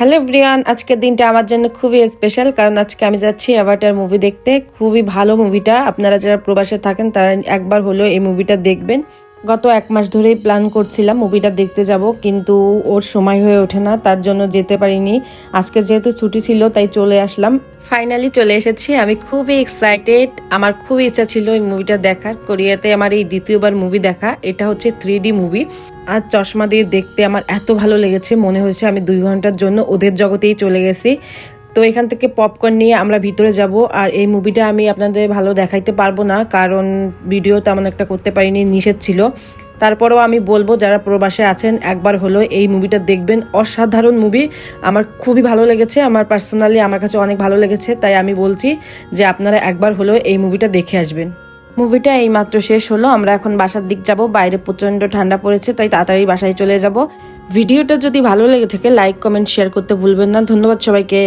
Hello Brian আজকের দিনটা আমার জন্য খুবই স্পেশাল কারণ আজকে আমি যাচ্ছি অ্যাভাটার মুভি দেখতে। খুবই ভালো মুভিটা আপনারা যারা প্রবাসে থাকেন, তারা একবার হলেও এই মুভিটা দেখবেন। গত এক মাস ধরেই প্ল্যান করছিলাম মুভিটা দেখতে যাব, কিন্তু ওর সময় হয়ে ওঠে না, তার জন্য যেতে পারিনি। আজকে যেহেতু ছুটি ছিল, তাই চলে আসলাম। ফাইনালি চলে এসেছি। আমি খুবই এক্সাইটেড আমার খুবই ইচ্ছা ছিল এই মুভিটা দেখার। কোরিয়াতে আমার এই দ্বিতীয়বার মুভি দেখা। এটা হচ্ছে থ্রি মুভি। আর চশমা দিয়ে দেখতে আমার এত ভালো লেগেছে, মনে হয়েছে আমি দুই ঘণ্টার জন্য ওদের জগতেই চলে গেছি। তো এখান থেকে পপকর্ন নিয়ে আমরা ভিতরে যাব, আর এই মুভিটা আমি আপনাদের ভালো দেখাইতে পারব না, কারণ ভিডিও তেমন একটা করতে পারিনি, নিষেধ ছিল। তারপরেও আমি বলব, যারা প্রবাসে আছেন, একবার হলো এই মুভিটা দেখবেন। অসাধারণ মুভি আমার খুবই ভালো লেগেছে, আমার পার্সোনালি আমার কাছে অনেক ভালো লেগেছে, তাই আমি বলছি যে আপনারা একবার হলেও এই মুভিটা দেখে আসবেন। মুভিটা এই মাত্র শেষ হলো, আমরা এখন বাসার দিক যাব, বাইরে প্রচণ্ড ঠান্ডা পড়েছে, তাই তাড়াতাড়ি বাসায় চলে যাব। ভিডিওটা যদি ভালো লেগে থাকে লাইক কমেন্ট শেয়ার করতে ভুলবেন না। ধন্যবাদ সবাইকে।